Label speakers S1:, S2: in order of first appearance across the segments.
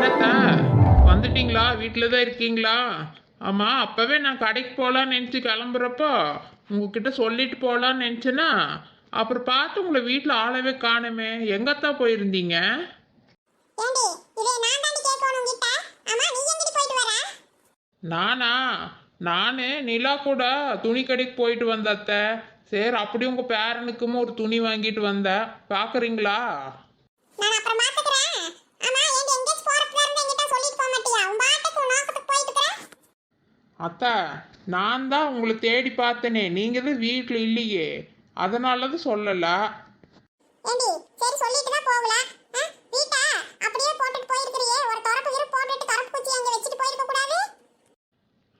S1: என்னத்த? வந்துட்டீங்களா? வீட்டில் தான் இருக்கீங்களா? ஆமாம் அப்போவே நான் கடைக்கு போகலான்னு நினச்சி கிளம்புறப்போ உங்ககிட்ட சொல்லிட்டு போகலான்னு நினச்சேன்னா அப்புறம் பார்த்து உங்களை வீட்டில் ஆளவே காணுமே. எங்கத்தான் போயிருந்தீங்க?
S2: நானா
S1: நானு? நிலா கூட துணி கடைக்கு போயிட்டு வந்தத்த. சரி அப்படி உங்கள் பேரனுக்கும் ஒரு துணி வாங்கிட்டு வந்தேன். பார்க்குறீங்களா
S2: நான் அப்புறம் பாத்துக்கறேன் ஆமா ஏண்டி எங்கேஜ் போறதுல இருந்து என்கிட்ட சொல்லிட்டு போக மாட்டியா உன் பாட்டுக்கு உன் நோக்கத்துக்கு போயிட்டு இருக்கற
S1: அத்தை நான் தான் உங்களை தேடி பார்த்தனே. நீங்கள் தான் வீட்டில் இல்லையே அதனால தான் சொல்லலை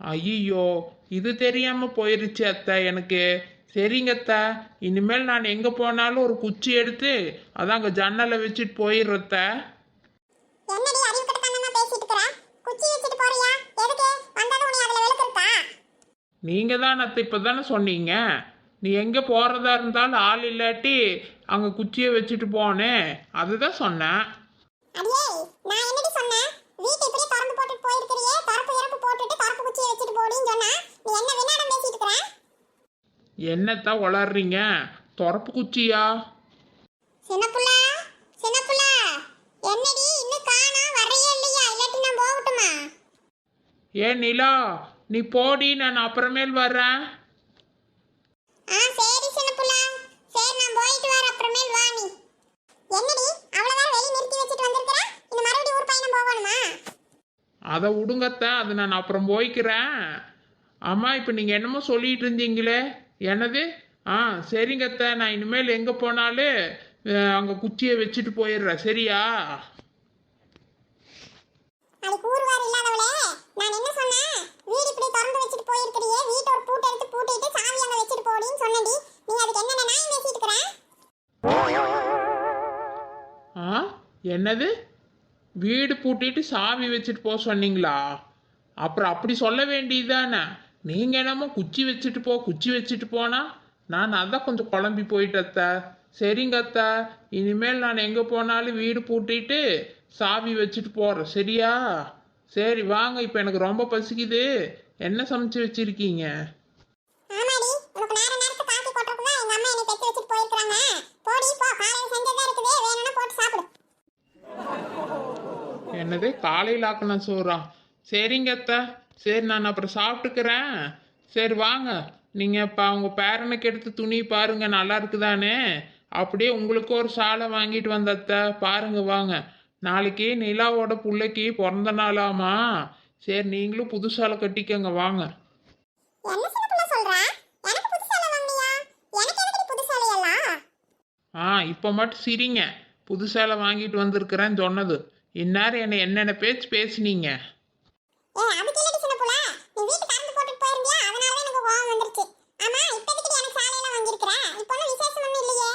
S1: ஐயோ இது தெரியாம போயிருச்சு அத்தை எனக்கு. சரிங்க அத்தை இனிமேல் நான் எங்க போனாலும் ஒரு குச்சி எடுத்து அதான் அங்க ஜன்னலை வச்சுட்டு போயிடுறத்த
S2: என்னடி அறிவு கட்டத்தனமா பேசிட்டு இருக்கற குச்சி வச்சுட்டு போறியா எதுக்கு வந்தது உன்னை அதுல வெளுத்துருக்கா
S1: நீங்க தான் அத்தை இப்பதானே சொன்னீங்க. நீ எங்க போறதா இருந்தாலும் ஆள் இல்லாட்டி அங்க குச்சியை வச்சுட்டு போனேன் அதுதான் சொன்னேன். என்னத்தான் வளர்றீங்க துறப்பு குச்சியா
S2: சின்னப்புள்ள சின்னப்புள்ள என்னடி இன்னும் காணா வரையே இல்லையா? இல்லாட்டி நான் போகட்டுமா?
S1: ஏன் நிலா நீ போடி நான் அப்புறமேல் வர்றேன்.
S2: ஆ சரி சின்னப்புள்ள சரி நான் போயிட்டு வர அப்புறமேல் வா நீ. என்னடி அவ்வளவு நேரம் வெளிய நிறுத்தி வச்சுட்டு வந்திருக்கற? இந்த மறுபடியும் ஊர் பயணம் போகணுமா?
S1: அதை நான் அப்புறம் போய்க்கிறேன். ஆமாம் இப்போ நீங்கள் என்னமோ சொல்லிட்டு இருந்தீங்களே. என்னது? ஆ சரிங்கத்த நான் இனிமேல் எங்கே போனாலும் அங்கே குச்சியை வச்சுட்டு போயிடுறேன். சரியா?
S2: அதுக்கு ஊர்வார் இல்லாதவளே நான் என்ன வீடு இப்படி திறந்து வச்சுட்டு போயிருக்கிறியே வீட்டை ஒரு பூட்டை எடுத்து பூட்டிட்டு சாவி அங்க வச்சுட்டு போடின்னு சொன்னடி. நீ அதுக்கு என்னென்ன நான் பேசிட்டு இருக்கிறேன்
S1: ஆ? என்னது? வீடு பூட்டிட்டு சாவி வச்சுட்டு போக சொன்னீங்களா? அப்புறம் அப்படி சொல்ல வேண்டியதுதானே? நீங்கள் என்னமோ குச்சி வச்சுட்டு போ குச்சி வச்சுட்டு போனா நான் அதான் கொஞ்சம் குழம்பி போயிட்டேன் சரிங்க அத்தை. இனிமேல் நான் எங்கே போனாலும் வீடு பூட்டிட்டு சாவி வச்சுட்டு போகிறேன் சரியா? சரி வாங்க. இப்போ எனக்கு ரொம்ப பசிக்குது. என்ன சமைச்சு வச்சிருக்கீங்க? என்னது? காலையில் ஆக்கணும் சோறா? சரிங்க அத்தை. சரி நான் அப்புறம் சாப்பிட்டுக்கிறேன். சரி வாங்க. நீங்கள் இப்போ அவங்க பேரனுக்கு எடுத்து துணி பாருங்க. நல்லா இருக்குதானே அப்படியே உங்களுக்கு ஒரு சாலை வாங்கிட்டு வந்த அத்தை. பாருங்க வாங்க. நாளைக்கு நிலாவோட பிள்ளைக்கு பிறந்த நாளாமா? சரி நீங்களும் புது சாலை கட்டிக்கங்க வாங்க. ஆ இப்போ மட்டும் சிரிங்க. புது சேலை வாங்கிட்டு வந்திருக்கிறேன்னு சொன்னது. இந்நேரம் என்னை என்னென்ன பேச்சு பேசுனீங்க
S2: ஏ அதுக்கு இல்லடி சின்ன புள்ள நீ வீட்டு கறந்து போட்டுட்டு போயிருந்தியா அதனால தான் எனக்கு கோவம் வந்துருச்சு ஆமா இப்போ எதுக்கு எனக்கு சேலையெல்லாம் வாங்கியிருக்கிற இப்போ ஒன்றும் விசேஷம் ஒன்றும் இல்லையே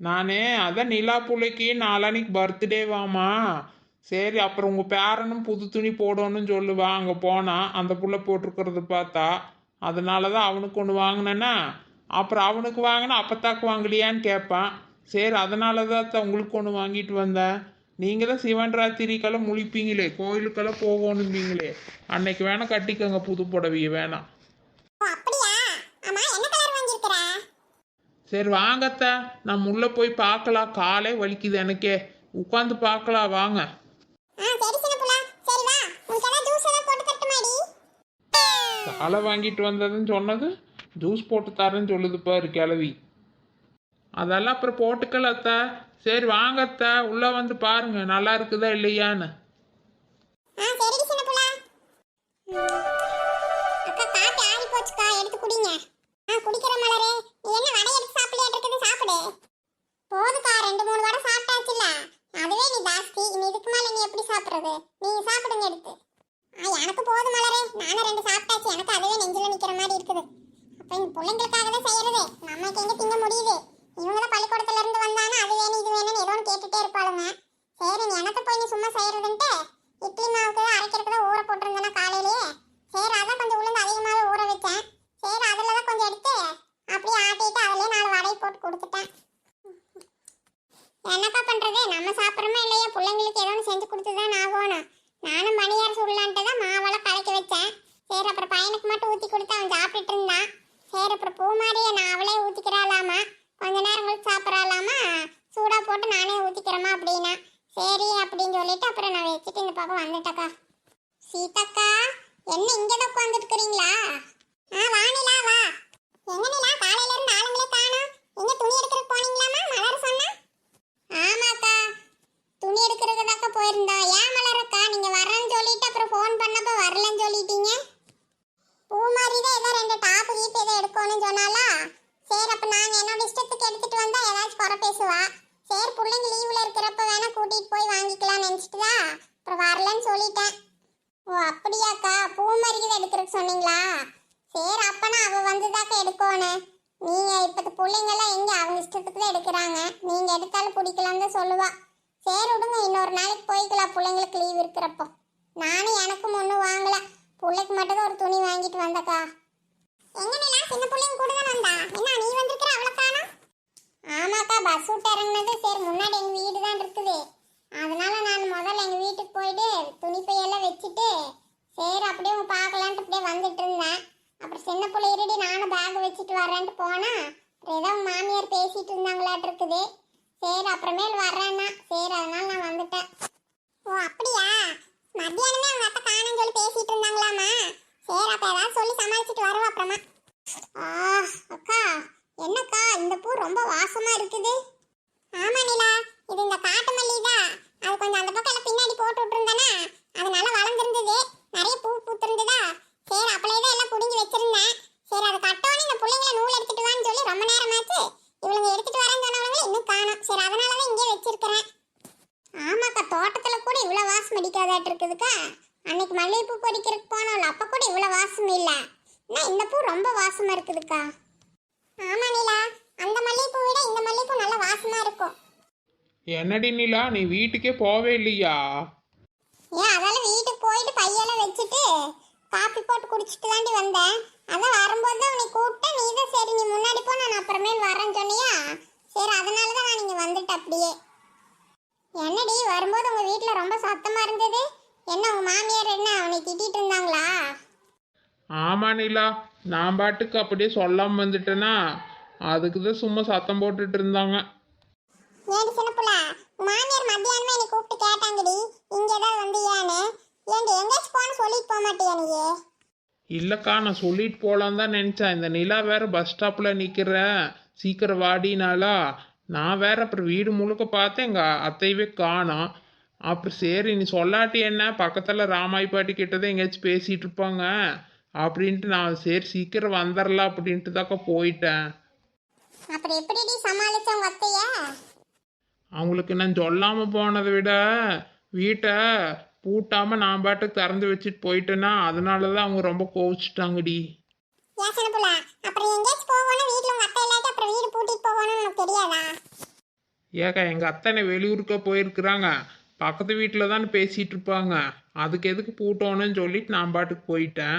S1: நானே அதான் நிலா பிள்ளைக்கு நாளானிக்கு பர்த்டேவாமா சரி அப்புறம் உங்கள் பேரனும் புது துணி போடணும்னு சொல்லுவா. அங்கே போனால் அந்த புள்ள போட்டிருக்கிறத பார்த்தா அதனால தான் அவனுக்கு ஒன்று வாங்கினேன்னா. அப்புறம் அவனுக்கு வாங்கினா அப்பத்தாக்கு வாங்கலையான்னு கேட்பான் சரி அதனால தான் அத்தை உங்களுக்கு ஒன்று வாங்கிட்டு வந்தேன் நீங்கள் தான் சிவன் ராத்திரிக்கெல்லாம் முழிப்பீங்களே கோயிலுக்கெல்லாம் போகணும்பீங்களே. அன்னைக்கு வேணால் கட்டிக்கோங்க புது புடவையை வேணாம்
S2: ஓ அப்படியா ஆமா என்ன கலர் வாங்கியிருக்கிற
S1: சரி வாங்கத்தா. நம்ம உள்ளே போய் பார்க்கலாம் காலே வலிக்குது எனக்கே. உட்காந்து பார்க்கலாம் வாங்க. காலை வாங்கிட்டு வந்ததுன்னு சொன்னது? ஜூஸ் போட்டு தரேன்னு சொல்லுது பாரு கிளவி அதெல்லாம் அப்புறம் போட்டுக்கல அத்தா. சரி வாங்க அத்தா. உள்ளே வந்து பாருங்க நல்லா இருக்குதா இல்லையான்னு.
S2: எடுத்து குடிங்க. குடிக்கிற மலரே. நீ என்ன வடை எடுத்து சாப்பிடலையா இருக்குது? சாப்பிடு. போதுக்கா ரெண்டு மூணு வடை சாப்பிட்டாச்சுல்ல. அதுவே நீ ஜாஸ்தி. இனி இதுக்கு மேல நீ எப்படி சாப்பிடுறது? நீங்க சாப்பிடுங்க எடுத்து. ஆ எனக்கு போதும் மலரே. நானும் ரெண்டு சாப்பிட்டாச்சு. எனக்கு அதுவே நெஞ்சில நிக்கிற மாதிரி இருக்குது. அப்ப இந்த பிள்ளைங்களுக்காக தான் செய்யறது. நமக்கு எங்க திங்க முடியுது? இவங்க பள்ளிக்கூடத்துல இருந்து வந்தானா அது வேணும் இது வேணும்னு ஏதோ கேட்டுட்டே இருப்பாளுங்க. சரி நீ என்னத்த போய் நீ சும்மா செய்யறதுன்ட்டு இட்லி மாவுக்கு அரைக்கிறதுக்கு ஊற போட்டிருந்தேன்னா காலையிலேயே? சரி அதான் கொஞ்சம் உளுந்து அதிகமாகவே ஊற வச்சேன். சரி அதில் தான் கொஞ்சம் எடுத்து அப்படியே ஆட்டிட்டு அதிலே நாலு வடை போட்டு கொடுத்துட்டேன். என்னக்கா பண்றது? நம்ம சாப்பிட்றோமா இல்லையா? பிள்ளைங்களுக்கு ஏதோ ஒன்று செஞ்சு கொடுத்து தான் ஆகணும். நானும் மணியார் சுடலான்ட்டு தான் மாவெல்லாம் கலக்கி வச்சேன். சரி அப்புறம் பையனுக்கு மட்டும் ஊற்றி கொடுத்து அவன் சாப்பிட்டுட்டு இருந்தான். சரி அப்புறம் பூ மாதிரியே நான் அவளே ஊற்றிக்கிறாளாமா கொஞ்ச நேரம் கழிச்சு சாப்பிட்றாளாமா? சூடாக போட்டு நானே ஊற்றிக்கிறேமா அப்படின்னா. சரி அப்படின்னு சொல்லிட்டு அப்புறம் நான் வச்சுட்டு இந்த பக்கம் வந்துட்டக்கா சீதாக்கா என்ன இங்கே தான் உட்காந்துருக்குறீங்களா ஆ துணி போனீங்களாமா ஆமாக்கா. துணி போயிருந்தா ஏன் வரேன்னு அப்புறம் ஃபோன் வரலன்னு தான் ஏதோ ரெண்டு டாப் சரி சரி பிள்ளைங்க இருக்கிறப்ப போய் வாங்கிக்கலாம்னு அப்புறம் வரலன்னு சொல்லிட்டேன். ஓ அப்படியாக்கா? பூ மாதிரி எடுக்கிறதுக்கு சொன்னீங்களா? சரி அப்பனா அவ வந்துதாக்கா எடுக்கணும் நீங்க இப்போ பிள்ளைங்கெல்லாம் எங்க அவங்க இஷ்டத்துக்கு தான் எடுக்கிறாங்க. நீங்க எடுத்தாலும் பிடிக்கலான்னு தான் சொல்லுவா. சரி விடுங்க இன்னொரு நாளைக்கு போய்க்கலாம். பிள்ளைங்களுக்கு லீவ் இருக்கிறப்போ. நானும் எனக்கும் ஒன்றும் வாங்கல. பிள்ளைக்கு மட்டும் தான் ஒரு துணி வாங்கிட்டு வந்தக்கா. எங்க நிலா சின்ன பிள்ளைங்க கூட தான் வந்தா? என்ன நீ வந்திருக்கிற அவளை ஆமாக்கா பஸ் விட்டு இறங்குனது. சரி முன்னாடி எங்கள் வீடு தான் இருக்குது. அதனால நான் முதல்ல எங்கள் வீட்டுக்கு போயிட்டு துணி பையெல்லாம் வச்சுட்டு சரி அப்படியே பார்க்கலான்ட்டு அப்படியே வந்துட்டு இருந்தேன். அப்புறம் சின்ன பிள்ளை இருடி நானும் பேக் வச்சுட்டு வரேன்ட்டு போனா ஏதோ மாமியார் பேசிட்டு இருந்தாங்களாட்டு இருக்குது. சரி அப்புறமேல் வர்றேன்னா. சரி அதனால நான் வந்துட்டேன். ஓ அப்படியா? மத்தியானமே அவங்க அத்தை காணும்னு சொல்லி பேசிட்டு இருந்தாங்களாமா? சரி அப்ப ஏதாவது சொல்லி சமாளிச்சுட்டு வருவோம் அப்புறமா ஆ அக்கா என்னக்கா இந்த பூ ரொம்ப வாசமா இருக்குது ஆமா நிலா இது இந்த காட்டு மல்லி தான் அது கொஞ்சம் அந்த பக்கம் எல்லாம் பின்னாடி போட்டு விட்டுருந்தானா அதனால வளர்ந்துருந்தது நிறைய பூ பூத்திருந்ததா சரி அப்பளே தான் எல்லாம் புடிங்கி வச்சிருந்தேன் சரி அதை கட்டோன்னு இந்த பிள்ளைங்கள நூல் எடுத்துட்டு வான்னு சொல்லி ரொம்ப நேரமாச்சு இவளுங்க எடுத்துட்டு வரேன்னு சொன்னவங்களே இன்னும் காணோம் சரி அதனால தான் இங்கே வச்சிருக்கிறேன் ஆமாக்கா தோட்டத்துல கூட இவ்வளவு வாசம் அடிக்காதாட்டு இருக்குதுக்கா அன்னைக்கு மல்லிகைப்பூ பறிக்கிறதுக்கு போனோம்ல அப்ப கூட இவ்வளவு வாசம் இல்ல. ஆனா இந்த பூ ரொம்ப வாசமா இருக்குதுக்கா. ஆமா நிலா. அந்த மல்லிகைப்பூ விட இந்த மல்லிகைப்பூ நல்ல வாசமா இருக்கும்.
S1: என்னடி நிலா நீ வீட்டுக்கே போவே இல்லையா?
S2: ஏன் அதால வீட்டுக்கு போயிட்டு பையெல்லாம் வச்சுட்டு காப்பி போட்டு குடிச்சிட்டு தாண்டி வந்தேன். அதான் வரும்போது தான் உன்னை கூப்பிட்டேன். நீ தான் சரி நீ முன்னாடி போ நான் அப்புறமேல் வரேன்னு சொன்னியா? சரி அதனால தான் நான் இங்கே வந்துட்டேன் அப்படியே. என்னடி வரும்போது உங்கள் வீட்டில் ரொம்ப சத்தமாக இருந்தது? என்ன உங்கள் மாமியார் என்ன அவனை திட்டிட்டு இருந்தாங்களா?
S1: ஆமா நிலா. நான் பாட்டுக்கு அப்படியே சொல்லாம வந்துட்டேனா? அதுக்கு தான் சும்மா சத்தம் போட்டுட்டு இருந்தாங்க.
S2: ஏடி சின்னப்புல உன் மாமியார் மத்தியானமே என்னை கூப்பிட்டு கேட்டாங்கடி இங்கே ஏதாவது வந்தியான்னு? ஏண்டி எங்கேயாச்சும் போன்னு சொல்லிட்டு போக மாட்டியா நீயே?
S1: இல்லைக்கா நான் சொல்லிட்டு போகலான்னு தான் நினச்சேன். இந்த நிலா வேற பஸ் ஸ்டாப்பில் நிற்கிறேன் சீக்கிரம் வாடினாலா நான் வேற அப்புறம் வீடு முழுக்க பார்த்தேன் எங்கள் அத்தையவே காணோம். அப்புறம் சரி நீ சொல்லாட்டி என்ன? பக்கத்தில் ராமாய் பாட்டி கிட்டதான் எங்கேயாச்சும் பேசிகிட்டு இருப்பாங்க. அப்படின்ட்டு நான் சரி சீக்கிரம் வந்துடலாம் அப்படின்ட்டு தாக்கா போயிட்டேன்.
S2: அப்புறம் எப்படிடி சமாளிச்ச உங்க அத்தைய?
S1: அவங்களுக்கு நான் சொல்லாமல் போனதை விட வீட்டை பூட்டாமல் நான் பாட்டுக்கு திறந்து வச்சுட்டு போயிட்டேன்னா அதனால தான் அவங்க ரொம்ப கோவிச்சிட்டாங்கடி.
S2: அப்புறம் எங்கேயாச்சும் போகணும்னு உனக்கு தெரியாதா?
S1: ஏக்கா எங்கள் அத்தனை வெளியூருக்கு போயிருக்கிறாங்க. பக்கத்து வீட்டில் தான் பேசிகிட்டு இருப்பாங்க அதுக்கு எதுக்கு பூட்டோன்னு சொல்லிட்டு நான் பாட்டுக்கு போயிட்டேன்.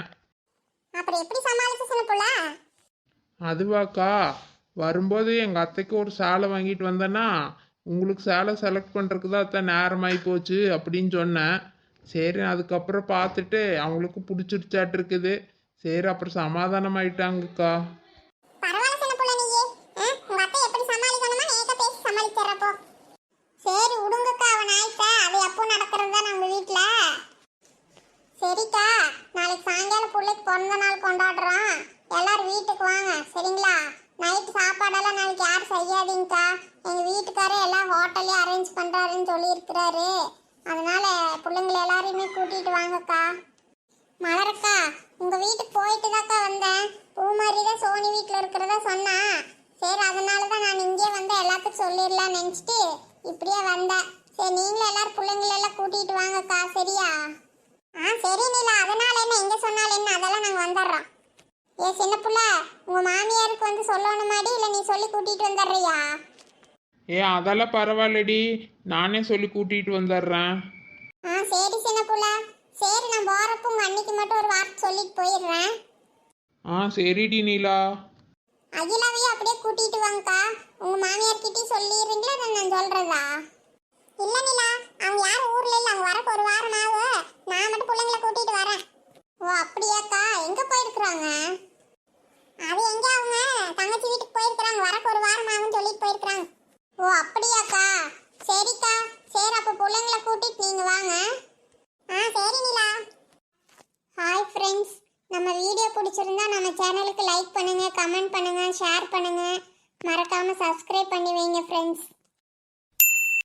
S2: அப்புறம் எப்படி சமாளிச்ச
S1: அதுவாக்கா வரும்போது எங்கள் அத்தைக்கு ஒரு சேலை வாங்கிட்டு வந்தேன்னா உங்களுக்கு சேலை செலக்ட் பண்ணுறதுக்கு தான் அத்தை நேரமாகி போச்சு அப்படின்னு சொன்னேன். சரி அதுக்கப்புறம் பார்த்துட்டு அவங்களுக்கு பிடிச்சிருச்சாட்டு இருக்குது. சரி அப்புறம் சமாதானம் ஆயிட்டாங்கக்கா
S2: பரவாயில்ல சின்ன புள்ள நீயே ஆ, உங்க அத்தை எப்படி சமாளிக்கணுமா நேக்க பேசி சமாளிச்சிடறப்போ சரி விடுங்கக்கா அவன் ஆயிட்ட அது எப்போ நடக்கிறது தான் நம்ம வீட்ல சரிக்கா நாளைக்கு சாயங்காலம் பிள்ளைக்கு பிறந்த நாள் கொண்டாடுறோம். எல்லாரும் வீட்டுக்கு வாங்க. சரிங்களா? நைட்டு சாப்பாடெல்லாம் நாளைக்கு யாரும் செய்யாதீங்கக்கா? எங்கள் வீட்டுக்காரே எல்லாம் ஹோட்டல்லே அரேஞ்ச் பண்ணுறாருன்னு சொல்லியிருக்கிறாரு. அதனால பிள்ளைங்களை எல்லாரையுமே கூட்டிகிட்டு வாங்கக்கா. மலரக்கா உங்கள் வீட்டுக்கு போயிட்டு தாக்கா வந்தேன். பூ மாதிரி தான் சோனி வீட்டில் இருக்கிறதா சொன்னா. சரி அதனால தான் நான் இங்கே வந்து எல்லாத்துக்கும் சொல்லிடலாம் நினச்சிட்டு இப்படியே வந்தேன். சரி நீங்களும் எல்லாரும் பிள்ளைங்களெல்லாம் எல்லாம் கூட்டிட்டு வாங்கக்கா. சரியா? ஆ சரி நீலா. அதனால என்ன? எங்க சொன்னாலும் என்ன? அதெல்லாம் நாங்கள் வந்துடுறோம். ஏ சின்ன புள்ள உங்க மாமியாருக்கு வந்து சொல்லணுமாடி இல்லை நீ சொல்லி கூட்டிட்டு வந்துடுறியா?
S1: ஏ அதெல்லாம் பரவாயில்லடி. நானே சொல்லி கூட்டிகிட்டு வந்துடுறேன்.
S2: ஆ சரி சின்ன புள்ள. சரி நான் போறப்ப உங்க அன்னைக்கு மட்டும் ஒரு வார்த்தை சொல்லிட்டு போயிடுறேன்.
S1: ஆ சரிடி நீலா.
S2: அகிலாவையும் அப்படியே கூட்டிட்டு வாங்கக்கா. உங்க மாமியார் கிட்டயும் சொல்லிடுறீங்களா நான் சொல்றதா? இல்ல நிலா அவங்க யாரும் ஊர்ல இல்ல அவங்க வரக்கு ஒரு வாரம் ஆகும் நான் மட்டும் பிள்ளைங்களை கூட்டிட்டு வரேன். ஓ அப்படியாக்கா? எங்க போயிருக்கிறாங்க? அது எங்க அவங்க? தங்கச்சி வீட்டுக்கு போயிருக்கிறாங்க வரக்கு ஒரு வாரம் ஆகும் சொல்லிட்டு போயிருக்கிறாங்க. ஓ அப்படியாக்கா? சரிக்கா. சரி அப்போ பிள்ளைங்களை கூட்டிட்டு நீங்க வாங்க. ஆ சரி நிலா. ஹாய் ஃப்ரெண்ட்ஸ் நம்ம வீடியோ பிடிச்சிருந்தா நம்ம சேனலுக்கு லைக் பண்ணுங்கள் கமெண்ட் பண்ணுங்கள் ஷேர் பண்ணுங்கள் மறக்காமல் சப்ஸ்கிரைப் பண்ணி வைங்க ஃப்ரெண்ட்ஸ்